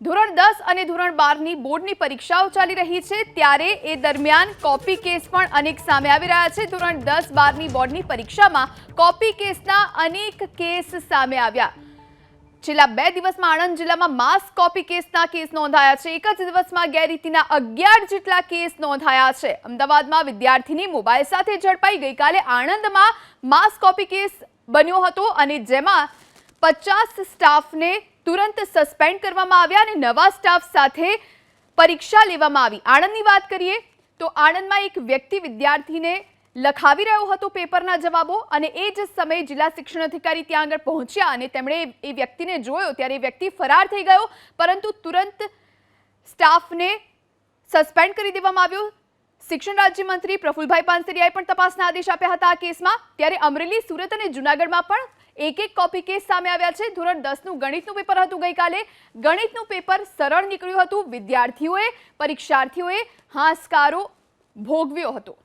ધોરણ દસ અને ધોરણ બારની બોર્ડની પરીક્ષાઓ ચાલી રહી છે. ત્યારે એ દરમિયાન કોપી કેસ પણ અનેક સામે આવી રહ્યા છે. ધોરણ દસ બારની બોર્ડની પરીક્ષામાં કોપી કેસના અનેક કેસ સામે આવ્યા. છેલ્લા બે દિવસમાં આણંદ જિલ્લામાં માસ કોપી કેસના કેસ નોંધાયા છે. એક જ દિવસમાં ગેરરીતિના અગિયાર જેટલા કેસ નોંધાયા છે. અમદાવાદમાં વિદ્યાર્થીની મોબાઈલ સાથે ઝડપાઈ ગઈકાલે આણંદમાં માસ કોપી કેસ બન્યો હતો અને જેમાં પચાસ સ્ટાફને તુરંત સસ્પેન્ડ કરવામાં આવ્યા અને નવા સ્ટાફ સાથે પરીક્ષા લેવામાં આવી. આણંદની વાત કરીએ તો આણંદમાં એક વ્યક્તિ વિદ્યાર્થીને લખાવી રહ્યો હતો પેપરના જવાબો અને એ જ સમયે જિલ્લા શિક્ષણ અધિકારી ત્યાં આગળ પહોંચ્યા અને તેમણે એ વ્યક્તિને જોયો. ત્યારે એ વ્યક્તિ ફરાર થઈ ગયો, પરંતુ તુરંત સ્ટાફને સસ્પેન્ડ કરી દેવામાં આવ્યો. શિક્ષણ રાજ્યમંત્રી પ્રફુલભાઈ પાનસરિયાએ પણ તપાસના આદેશ આપ્યા હતા આ કેસમાં, ત્યારે અમરેલી, સુરત અને જૂનાગઢમાં પણ એક એક કોપી કેસ સામે આવ્યા છે. ધોરણ દસનું ગણિતનું પેપર હતું ગઈકાલે. ગણિતનું પેપર સરળ નીકળ્યું હતું. વિદ્યાર્થીઓએ, પરીક્ષાર્થીઓએ હાશકારો ભોગવ્યો હતો.